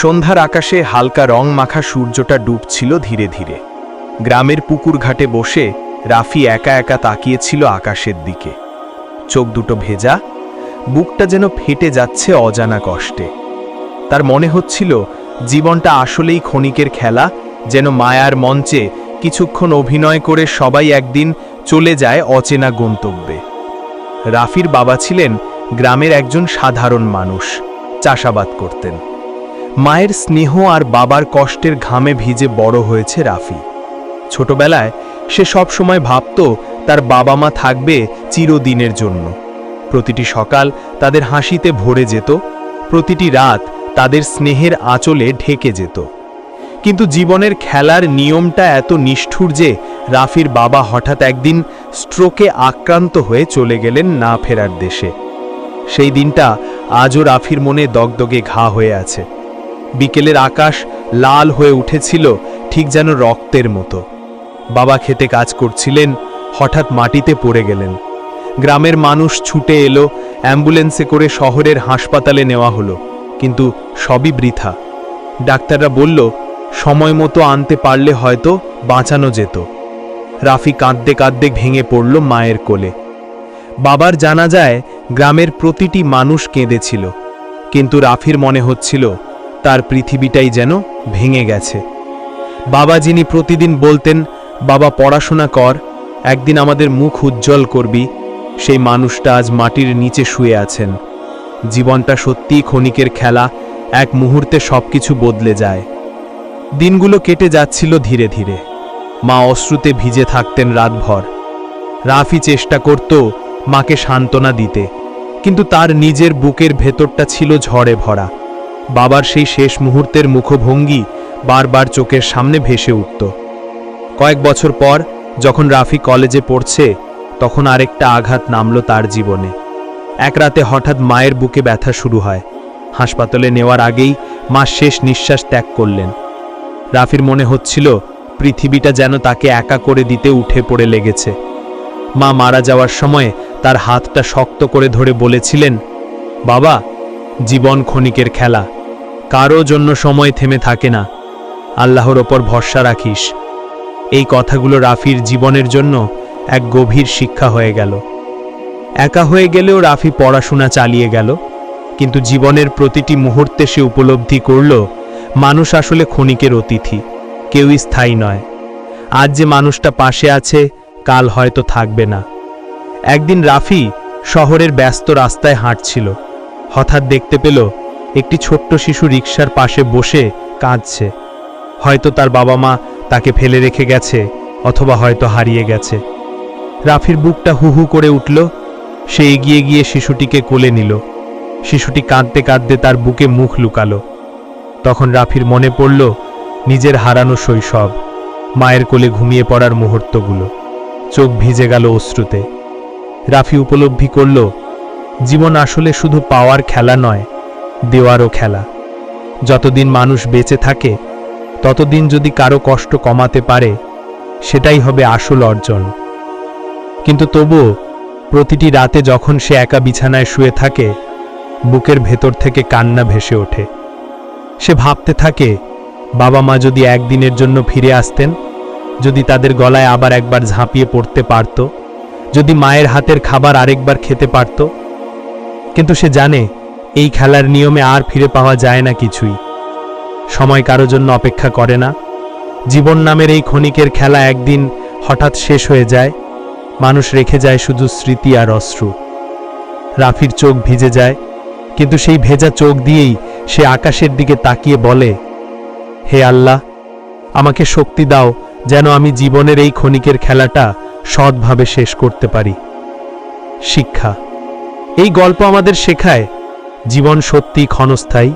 সন্ধ্যার আকাশে হালকা রং মাখা সূর্যটা ডুবছিল ধীরে ধীরে। গ্রামের পুকুর ঘাটে বসে রাফি একা একা তাকিয়েছিল আকাশের দিকে। চোখ দুটো ভেজা, বুকটা যেন ফেটে যাচ্ছে অজানা কষ্টে। তার মনে হচ্ছিল জীবনটা আসলেই ক্ষণিকের খেলা, যেন মায়ার মঞ্চে কিছুক্ষণ অভিনয় করে সবাই একদিন চলে যায় অচেনা গন্তব্যে। রাফির বাবা ছিলেন গ্রামের একজন সাধারণ মানুষ, চাষাবাদ করতেন। মায়ের স্নেহ আর বাবার কষ্টের ঘামে ভিজে বড় হয়েছে রাফি। ছোটবেলায় সে সব সময় ভাবত তার বাবা মা থাকবে চিরদিনের জন্য। প্রতিটি সকাল তাদের হাসিতে ভরে যেত, প্রতিটি রাত তাদের স্নেহের আঁচলে ঢেকে যেত। কিন্তু জীবনের খেলার নিয়মটা এত নিষ্ঠুর যে রাফির বাবা হঠাৎ একদিন স্ট্রোকে আক্রান্ত হয়ে চলে গেলেন না ফেরার দেশে। সেই দিনটা আজও রাফির মনে দগদগে ঘা হয়ে আছে। বিকেলের আকাশ লাল হয়ে উঠেছিল, ঠিক যেন রক্তের মতো। বাবা খেতে কাজ করছিলেন, হঠাৎ মাটিতে পড়ে গেলেন। গ্রামের মানুষ ছুটে এলো, অ্যাম্বুলেন্সে করে শহরের হাসপাতালে নেওয়া হলো, কিন্তু সবই বৃথা। ডাক্তাররা বলল, সময় মতো আনতে পারলে হয়তো বাঁচানো যেত। রাফি কাঁদতে কাঁদতে ভেঙে পড়ল মায়ের কোলে। বাবার জানা যায় গ্রামের প্রতিটি মানুষ কেঁদেছিল, কিন্তু রাফির মনে হচ্ছিল তার পৃথিবীটাই যেন ভেঙে গেছে। বাবা যিনি প্রতিদিন বলতেন, বাবা, পড়াশোনা কর, একদিন আমাদের মুখ উজ্জ্বল করবি সেই মানুষটা আজ মাটির নিচে শুয়ে আছেন। জীবনটা সত্যিই ক্ষণিকের খেলা, এক মুহূর্তে সবকিছু বদলে যায়। দিনগুলো কেটে যাচ্ছিল ধীরে ধীরে। মা অশ্রুতে ভিজে থাকতেন রাতভর। রাফি চেষ্টা করত মাকে সান্ত্বনা দিতে, কিন্তু তার নিজের বুকের ভেতরটা ছিল ঝড়ে ভরা। বাবার সেই শেষ মুহূর্তের মুখভঙ্গি বারবার চোখের সামনে ভেসে উঠত। কয়েক বছর পর, যখন রাফি কলেজে পড়ছে, তখন আরেকটা আঘাত নামল তার জীবনে। এক রাতে হঠাৎ মায়ের বুকে ব্যথা শুরু হয়। হাসপাতালে নেওয়ার আগেই মা শেষ নিঃশ্বাস ত্যাগ করলেন। রাফির মনে হচ্ছিল, পৃথিবীটা যেন তাকে একা করে দিতে উঠে পড়ে লেগেছে। মা মারা যাওয়ার সময় তার হাতটা শক্ত করে ধরে বলেছিলেন, বাবা, জীবন ক্ষণিকের খেলা। কারও জন্য সময় থেমে থাকে না। আল্লাহর ওপর ভরসা রাখিস। এই কথাগুলো রাফির জীবনের জন্য এক গভীর শিক্ষা হয়ে গেল। একা হয়ে গেলেও রাফি পড়াশোনা চালিয়ে গেল, কিন্তু জীবনের প্রতিটি মুহূর্তে সে উপলব্ধি করল, মানুষ আসলে ক্ষণিকের অতিথি কেউই স্থায়ী নয়। আজ যে মানুষটা পাশে আছে, কাল হয়তো থাকবে না। একদিন রাফি শহরের ব্যস্ত রাস্তায় হাঁটছিল, হঠাৎ দেখতে পেল একটি ছোট্ট শিশু রিকশার পাশে বসে কাঁদছে। হয়তো তার বাবা মা তাকে ফেলে রেখে গেছে, অথবা হয়তো হারিয়ে গেছে। রাফির বুকটা হু হু করে উঠল। সে এগিয়ে গিয়ে শিশুটিকে কোলে নিল। শিশুটি কাঁদতে কাঁদতে তার বুকে মুখ লুকালো। তখন রাফির মনে পড়ল, নিজের হারানো শৈশব, মায়ের কোলে ঘুমিয়ে পড়ার মুহূর্তগুলো। চোখ ভিজে গেল অশ্রুতে। রাফি উপলব্ধি করল, জীবন আসলে শুধু পাওয়ার খেলা নয় দেওয়ারও খেলা। যতদিন মানুষ বেঁচে থাকে, ততদিন যদি কারও কষ্ট কমাতে পারে, সেটাই হবে আসল অর্জন। কিন্তু তবুও প্রতিটি রাতে যখন সে একা বিছানায় শুয়ে থাকে, বুকের ভেতর থেকে কান্না ভেসে ওঠে। সে ভাবতে থাকে, বাবা মা যদি একদিনের জন্য ফিরে আসতেন, যদি তাদের গলায় আবার একবার ঝাঁপিয়ে পড়তে পারত, যদি মায়ের হাতের খাবার আরেকবার খেতে পারত। কিন্তু সে জানে এই খেলার নিয়মে আর ফিরে পাওয়া যায় না কিছুই। সময় কারও জন্য অপেক্ষা করে না। জীবন নামের এই ক্ষণিকের খেলা একদিন হঠাৎ শেষ হয়ে যায়। মানুষ রেখে যায় শুধু স্মৃতি আর অশ্রু। রাফির চোখ ভিজে যায়, কিন্তু সেই ভেজা চোখ দিয়েই সে আকাশের দিকে তাকিয়ে বলে, হে আল্লাহ, আমাকে শক্তি দাও যেন আমি জীবনের এই ক্ষণিকের খেলাটা সৎভাবে শেষ করতে পারি। শিক্ষা, এই গল্প আমাদের শেখায় জীবন সত্যি ক্ষণস্থায়ী।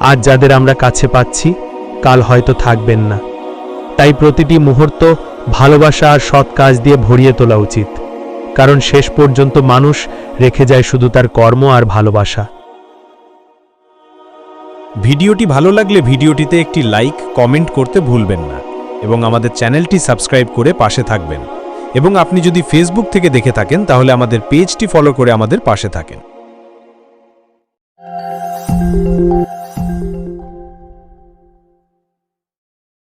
আজ যাদের আমরা কাছে পাচ্ছি, কাল হয়তো থাকবেন না। তাই প্রতিটি মুহূর্ত ভালোবাসা আর সৎ কাজ দিয়ে ভরিয়ে তোলা উচিত। কারণ শেষ পর্যন্ত মানুষ রেখে যায় শুধু তার কর্ম আর ভালোবাসা। ভিডিওটি ভালো লাগলে ভিডিওটিতে একটি লাইক, কমেন্ট করতে ভুলবেন না এবং আমাদের চ্যানেলটি সাবস্ক্রাইব করে পাশে থাকবেন। এবং আপনি যদি ফেসবুক থেকে দেখে থাকেন, তাহলে আমাদের পেজটি ফলো করে আমাদের পাশে থাকেন। time